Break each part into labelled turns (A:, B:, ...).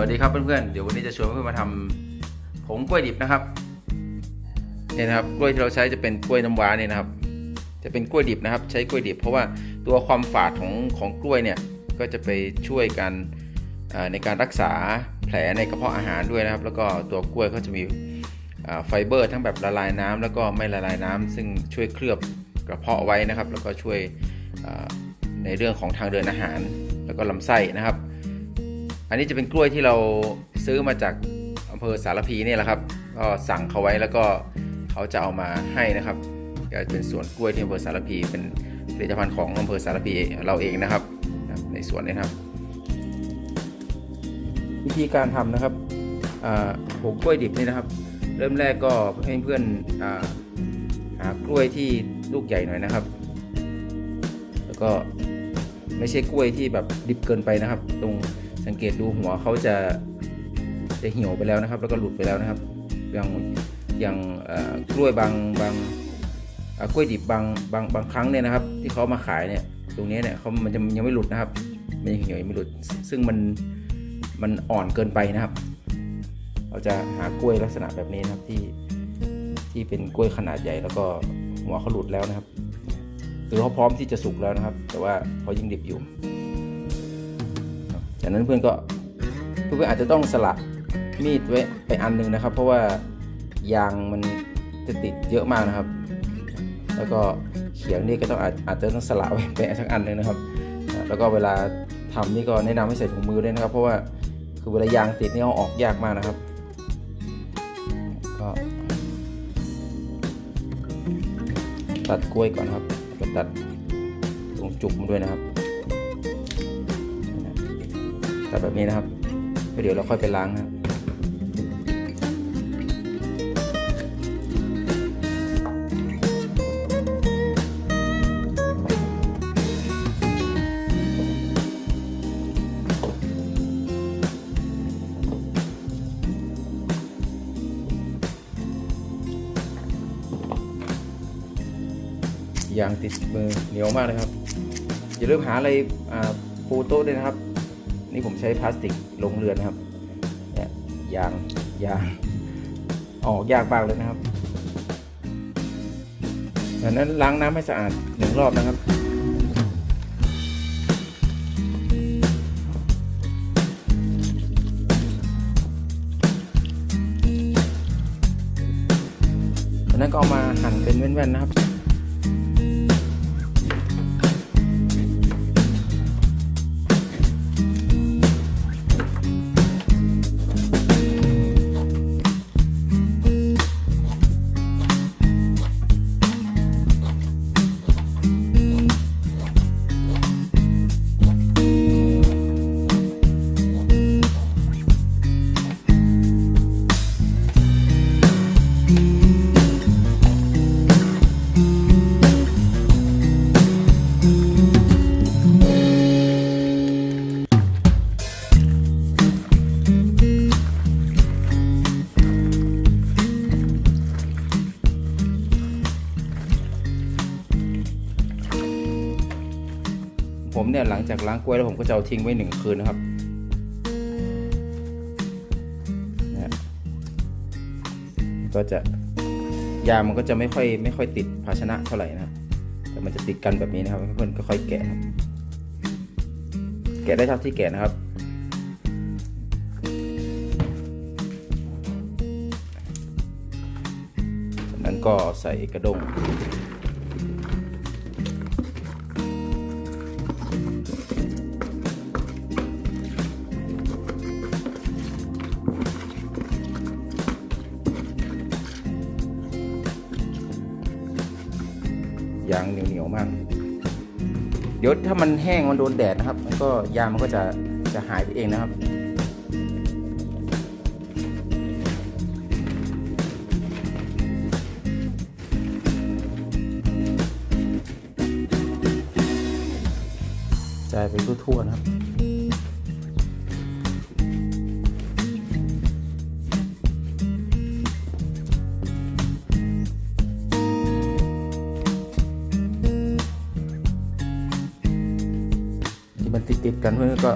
A: วัสดีครับเพื่อนๆ เดี๋ยววันนี้จะชวนเพื่อนมาทำผงกล้วยดิบนะครับเนี่ยนะครับกล้วยที่เราใช้จะเป็นกล้วยน้ำว้าเนี่ยนะครับ จะเป็นกล้วยดิบนะครับ ใช้กล้วยดิบ เพราะว่าตัวความฝาดของของกล้วยเนี่ยก็จะไปช่วยกันในการรักษาแผลในกระเพาะอาหารด้วยนะครับ แล้วก็ตัวกล้วยเขาจะมีไฟเบอร์ ทั้งแบบละลายน้ำแล้วก็ไม่ละลายน้ำซึ่งช่วยเคลือบกระเพาะไว้นะครับ แล้วก็ช่วยในเรื่องของทางเดินอาหาร แล้วก็ลำไส้นะครับ อันนี้จะเป็นกล้วยที่เราซื้อมาจากอำเภอสารพีเนี่ยแหละครับก็สั่งเขาไว้แล้วก็เขาจะเอามาให้นะครับก็เป็นสวนกล้วยที่อำเภอสารพีเป็นผลิตภัณฑ์ของอำเภอสารพีเราเองนะครับ ในสวนนี้ครับ วิธีการทำนะครับผงกล้วยดิบนี่นะครับ เริ่มแรกก็ให้เพื่อนอหากล้วยที่ลูกใหญ่หน่อยนะครับ แล้วก็ไม่ใช่กล้วยที่แบบดิบเกินไปนะครับ ตรง สังเกตดูหัวเขาจะจะเหี่ยวไปแล้วนะครับ แล้วก็หลุดไปแล้วนะครับ อย่างอย่างกล้วยบางบางกล้วยดิบบางบางบางครั้งเนี่ยนะครับ ที่เขามาขายเนี่ยตรงนี้เนี่ยเขามันจะยังไม่หลุดนะครับมันยังเหี่ยวยังไม่หลุด ซึ่งมันมันอ่อนเกินไปนะครับ เราจะหากล้วยลักษณะแบบนี้นะครับที่ที่เป็นกล้วยขนาดใหญ่แล้วก็หัวเขาหลุดแล้วนะครับคือเขาพร้อมที่จะสุกแล้วนะครับ แต่ว่าเขายังดิบอยู่ จากนั้นเพื่อนก็เพื่อนอาจจะต้องสละมีดไว้ไปอันหนึงนะครับ เพราะว่ายางมันจะติดเยอะมากนะครับ แล้วก็เขียงนี่ก็ต้องอาจอาจจะต้องสละไว้ไปสักอันหนึ่งนะครับ แล้วก็เวลาทำนี่ก็แนะนำให้ใส่ถุงมือด้วยนะครับ เพราะว่าคือเวลายางติดนี่เอาออกยากมากนะครับก็ตัดกล้วยก่อนครับแล้วก็ตัดตรงจุกมันด้วยนะครับ ตัดแบบนี้นะครับแล้วเดี๋ยวเราค่อยไปล้างนะครับยางติดมือเหนียวมากเลยครับ อย่าลืมหาอะไรปูโต๊ะด้วยนะครับ นี่ผมใช้พลาสติกลงเรือนนะครับเนี่ยยางยางออกยากมากเลยนะครับดังนั้นล้างน้ำให้สะอาดหนึ่งรอบนะครับจากนั้นก็เอามาหั่นเป็นแว่นๆนะครับ งจากล้างกล้วยแล้วผมก็จะเอาทิ้งไว้หนึ่งคืนนะครับนะก็จะยามันก็จะไม่ค่อยไม่ค่อยติดภาชนะเท่าไหร่นะแต่มันจะติดกันแบบนี้นะครับเพื่อนๆก็ค่อยแกะแกะได้เท่าที่แกะนะครับจากนั้นก็ใส่กระด้งางเหนียวๆมากเดี๋ยวถ้ามันแห้งมันโดนแดดนะครับ มันก็ยางมันก็จะจะหายไปเองนะครับจ่ายไปทั่วๆนะครับ ที่มันติดๆกันเพื่อนก็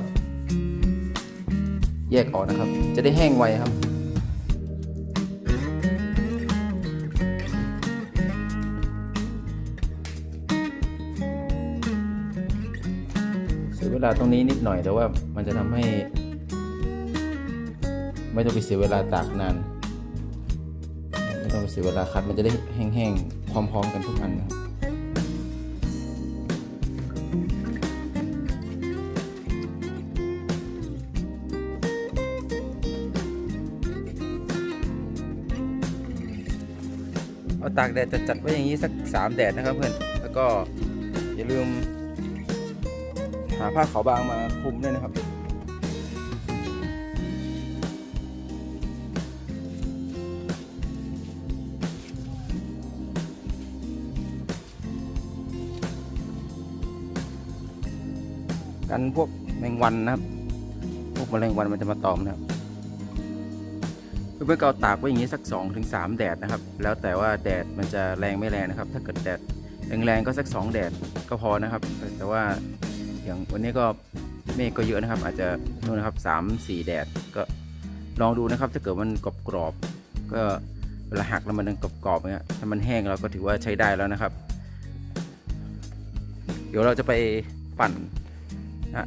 A: แยกออกนะครับ จะได้แห้งไวครับเสียเวลาตรงนี้นิดหน่อยแต่ว่ามันจะทำให้ ไม่ต้องไปเสียเวลาตากนานไม่ต้องไปเสียเวลาคัดมันจะได้แห้งๆพร้อมๆกันทุกอันนะครับ เอาตากแดดจัดๆไว้อย่างนี้สักสามแดดนะครับเพื่อนแล้วก็อย่าลืม หาผ้าขาวบางมาคลุมด้วยนะครับกันพวกแมงวันนะครับ พวกแมลงวันมันจะมาตอมนะครับ เพื่อนๆก็เอาตากไว้อย่างนี้สัก2อถึงสแดดนะครับ แล้วแต่ว่าแดดมันจะแรงไม่แรงนะครับ ถ้าเกิดแดดแรงๆก็สัก 2 แดดก็พอนะครับ แต่ว่าอย่างวันนี้ก็เมฆก็เยอะนะครับ อาจจะนู่นนะครับ3 4 แดดก็ลองดูนะครับ ถ้าเกิดมันกรอบๆก็เวลาหักแล้วมันยังกรอบๆเงี้ยถ้ามันแห้งเราก็ถือว่าใช้ได้แล้วนะครับ เดี๋ยวเราจะไปปั่น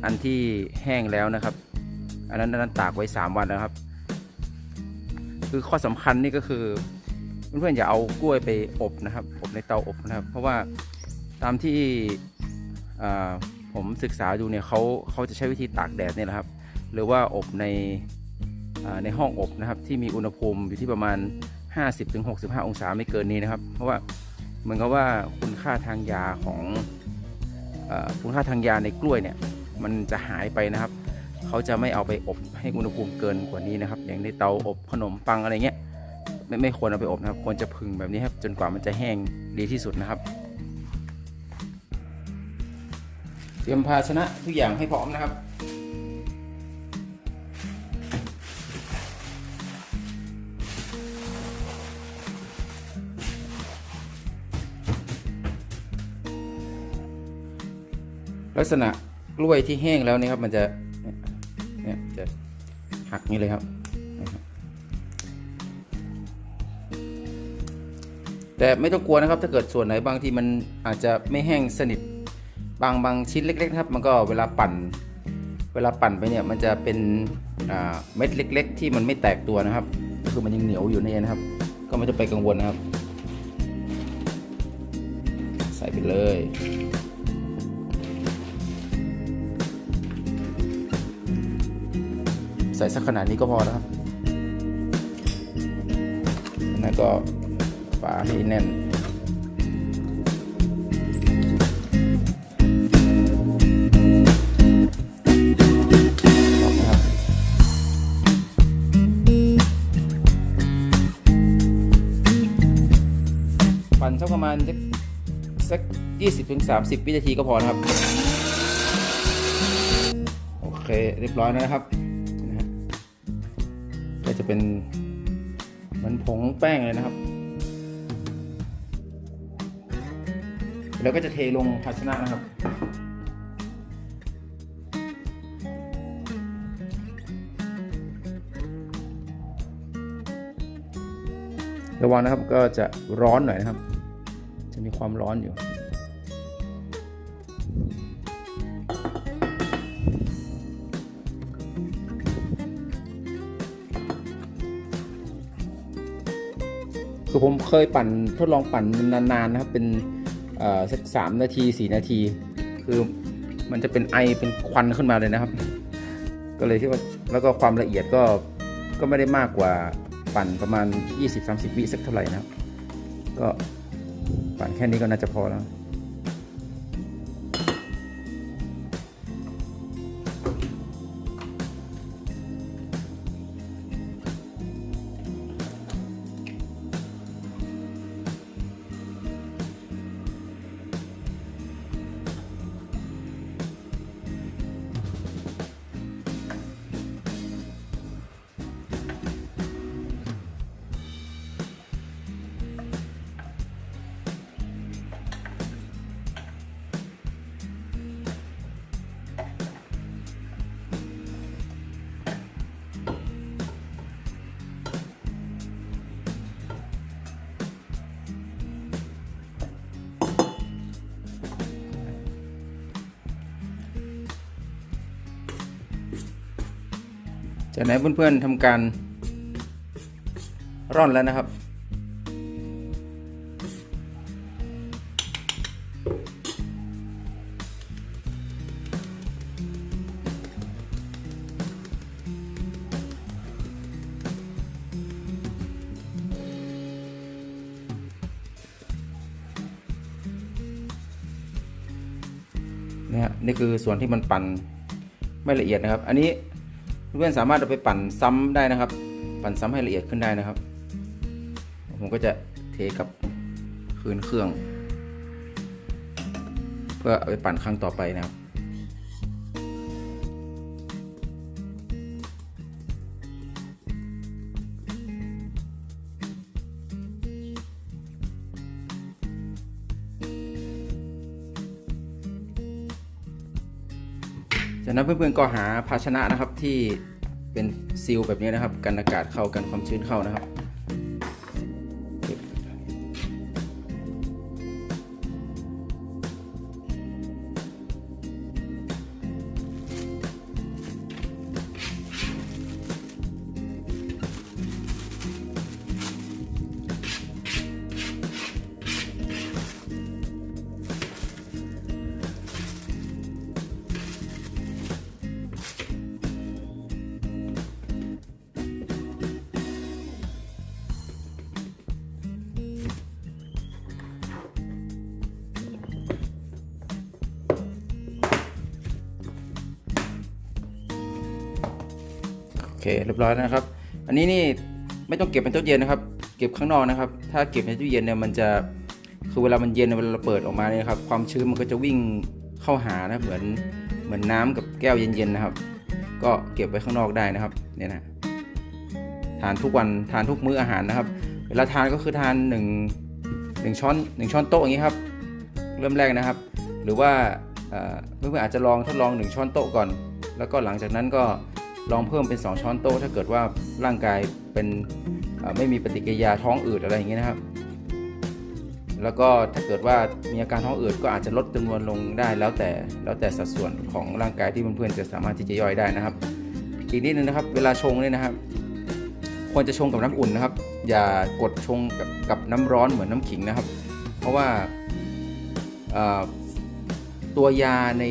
A: อันที่แห้งแล้วนะครับ อันนั้นอันนั้นตากไว้ 3 วันนะครับ คือข้อสำคัญนี่ก็คือเพื่อนๆอย่าเอากล้วยไปอบนะครับ อบในเตาอบนะครับ เพราะว่าตามที่ผมศึกษาดูเนี่ยเขาเขาจะใช้วิธีตากแดดเนี่ยแหละครับ หรือว่าอบในในห้องอบนะครับที่มีอุณหภูมิอยู่ที่ประมาณ 50-65 องศาไม่เกินนี้นะครับ เพราะว่าเหมือนกับว่าคุณค่าทางยาของอคุณค่าทางยาในกล้วยเนี่ยมันจะหายไปนะครับ เขาจะไม่เอาไปอบให้อุณหภูมิเกินกว่านี้นะครับ อย่างในเตาอบขนมปังอะไรเงี้ยไม่ไม่ควรเอาไปอบนะครับ ควรจะพึงแบบนี้ครับ จนกว่ามันจะแห้งดีที่สุดนะครับ เตรียมภาชนะทุกอย่างให้พร้อมนะครับลักษณะกล้วยที่แห้งแล้วนี่ครับมันจะ จะหักนี้เลยครับ แต่ไม่ต้องกลัวนะครับ ถ้าเกิดส่วนไหนบางทีมันอาจจะไม่แห้งสนิทบางบางชิ้นเล็กๆนะครับ มันก็เวลาปั่น เวลาปั่นไปเนี่ยมันจะเป็นเม็ดเล็ก ๆ ที่มันไม่แตกตัวนะครับ ก็คือมันยังเหนียวอยู่นี่นะครับ ก็ไม่ต้องไปกังวลนะครับ ใส่ไปเลย ใส่สักขนาดนี้ก็พอแล้วครับแล้วก็ฝาให้แน่นปั่นสักประมาณสักสักยี่สิบถึงสามสิบวินาทีก็พอนะครับ โอเค เรียบร้อยแล้วนะครับ จะเป็นเหมือนผงแป้งเลยนะครับ แล้วก็จะเทลงภาชนะนะครับระวังนะครับก็จะร้อนหน่อยนะครับ จะมีความร้อนอยู่ คือผมเคยปั่นทดลองปั่นนานๆนะครับ เป็นสักสามนาทีสี่นาที คือมันจะเป็นไอเป็นควันขึ้นมาเลยนะครับ ก็เลยที่ว่าแล้วก็ความละเอียดก็ก็ไม่ได้มากกว่าปั่นประมาณ 20-30 วิสักเท่าไหร่นะครับ ก็ปั่นแค่นี้ก็น่าจะพอแล้ว จากนั้นเพื่อนๆทำการร่อนแล้วนะครับ นี่คือส่วนที่มันปั่นไม่ละเอียดนะครับ อันนี้ เพื่อนสามารถเอาไปปั่นซ้ำได้นะครับ ปั่นซ้ำให้ละเอียดขึ้นได้นะครับ ผมก็จะเทกับคืนเครื่อง เพื่อเอาไปปั่นครั้งต่อไปนะครับ นั้นเพื่อนๆก็หาภาชนะนะครับที่เป็นซีลแบบนี้นะครับ กันอากาศเข้ากันความชื้นเข้านะครับ เคเรียบร้อยนะครับ อันนี้นี่ไม่ต้องเก็บในตู้เย็นนะครับ เก็บข้างนอกนะครับ ถ้าเก็บในตู้เย็นเนี่ยมันจะคือเวลามันเย็นเวลาเราเปิดออกมาเนี่ยครับความชื้นมันก็จะวิ่งเข้าหานะเหมือนเหมือนน้ำกับแก้วเย็นๆนะครับ ก็เก็บไว้ข้างนอกได้นะครับเนี่ยนะทานทุกวันทานทุกมื้ออาหารนะครับ เวลาทานก็คือทานหนึ่งหนึ่งช้อนหนึ่งช้อนโต๊ะอย่างนี้ครับ เริ่มแรกนะครับ หรือว่าเอ่อเพื่อนๆอาจจะลองทดลอง 1 ช้อนโต๊ะก่อน แล้วก็หลังจากนั้นก็ ลองเพิ่มเป็น 2 ช้อนโต๊ะถ้าเกิดว่าร่างกายเป็นไม่มีปฏิกิริยาท้องอืดอะไรอย่างเงี้ยนะครับ แล้วก็ถ้าเกิดว่ามีอาการท้องอืดก็อาจจะลดจำนวนลงได้แล้วแต่แล้วแต่สัดส่วนของร่างกายที่เพื่อนๆจะสามารถที่จะย่อยได้นะครับ อีกนิดนึงนะครับ เวลาชงเนี่ยนะครับ ควรจะชงกับน้ำอุ่นนะครับ อย่ากดชงกับกับน้ำร้อนเหมือนน้ำขิงนะครับ เพราะว่าตัวยาใน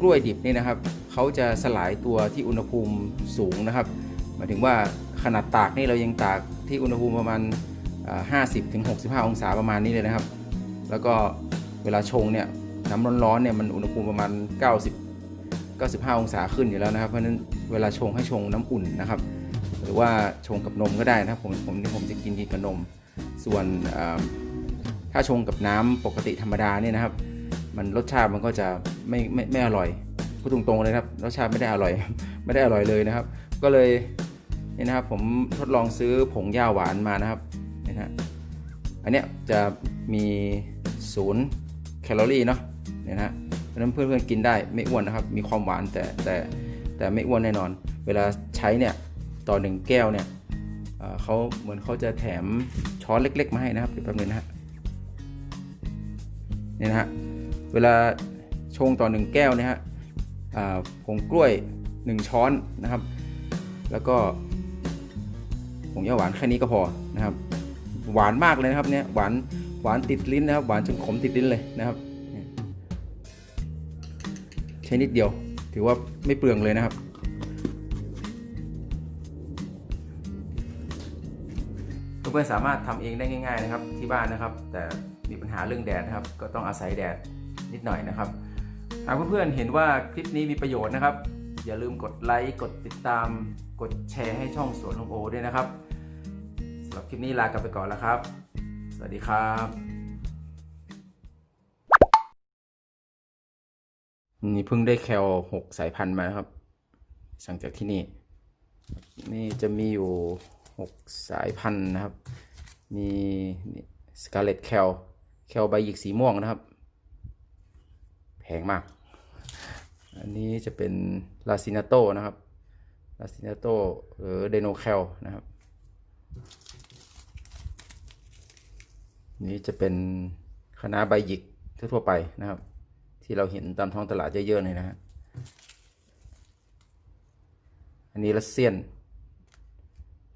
A: กล้วยดิบนี่นะครับ เขาจะสลายตัวที่อุณหภูมิสูงนะครับหมายถึงว่าขนาดตากนี่เรายังตากที่อุณหภูมิประมาณ 50-65 องศาประมาณนี้เลยนะครับ แล้วก็เวลาชงเนี่ยน้ำร้อนๆเนี่ยมันอุณหภูมิประมาณ 90 95 องศาขึ้นอยู่แล้วนะครับ เพราะฉะนั้นเวลาชงให้ชงน้ำอุ่นนะครับ หรือว่าชงกับนมก็ได้นะครับผมผมที่ผมจะกินกินกับนม ส่วนถ้าชงกับน้ำปกติธรรมดาเนี่ยนะครับ มันรสชาติมันก็จะไม่ไม่ไม่อร่อย พูดตรงๆเลยครับรสชาติไม่ได้อร่อย ไม่ได้อร่อยเลยนะครับ ก็เลยนี่นะครับผมทดลองซื้อผงย่าหวานมานะครับนี่นะฮะอันเนี้ยจะมีศูนย์แคลอรี่เนาะเนี่ยนะฮะเพราะนั้นเพื่อนๆกินได้ไม่อ้วนนะครับ มีความหวานแต่แต่แต่ไม่อ้วนแน่นอน เวลาใช้เนี่ยต่อหนึ่งแก้วเนี่ยเขาเหมือนเขาจะแถมช้อนเล็ก ๆ มาให้นะครับเดี๋ยวแป๊บนึงนะฮะนี่นะฮะเวลาชงต่อหนึ่งแก้วนะฮะ ผงกล้วย 1 ช้อนนะครับ แล้วก็ผงยาหวานแค่นี้ก็พอนะครับ หวานมากเลยนะครับเนี่ยหวานหวานติดลิ้นนะครับ หวานจนขมติดลิ้นเลยนะครับใช้นิดเดียว ถือว่าไม่เปลืองเลยนะครับเพื่อนสามารถทำเองได้ง่าย ๆนะครับ ที่บ้านนะครับ แต่มีปัญหาเรื่องแดดนะครับ ก็ต้องอาศัยแดดนิดหน่อยนะครับ หากเพื่อนๆเห็นว่าคลิปนี้มีประโยชน์นะครับ อย่าลืมกดไลค์กดติดตาม กดแชร์ให้ช่องสวนของโอด้วยนะครับสำหรับคลิปนี้ลากันไปก่อนแล้วครับ สวัสดีครับ นี่เพิ่งได้แคลหกสายพันธุ์มาครับ สั่งจากที่นี่ นี่จะมีอยู่หกสายพันธุ์นะครับ มีสกาเลตแคลแคลใบหยิกสีม่วงนะครับ แพงมาก อันนี้จะเป็นลาซินาโตนะครับ ลาซินาโตหรือเดโนแคลนะครับ นี่จะเป็นคณะใบหยิกทั่วไปนะครับ ที่เราเห็นตามท้องตลาดเยอะๆเลยนะฮะ อันนี้รัสเซียน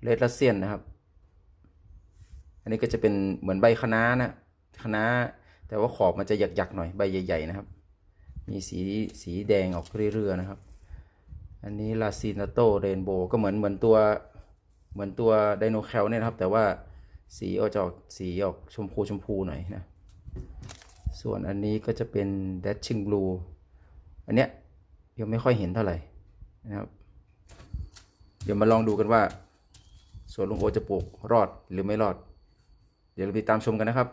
A: เลดรัสเซียนนะครับ อันนี้ก็จะเป็นเหมือนใบคณะนะคณะแต่ว่าขอบมันจะหยักๆหน่อยใบใหญ่ ๆ นะครับ มีสีสีแดงออกเรื่อยๆนะครับ อันนี้ลาซินาโตเรนโบก็เหมือนเหมือนตัวเหมือนตัวไดโนแคลเนี่ยนะครับ แต่ว่าสีออกจะออกสีออกชมพูชมพูหน่อยนะ ส่วนอันนี้ก็จะเป็น Dashing Blue อันเนี้ยยังไม่ค่อยเห็นเท่าไหร่นะครับ เดี๋ยวมาลองดูกันว่าสวนลุงโอจะปลูกรอดหรือไม่รอด เดี๋ยวเราไปตามชมกันนะครับ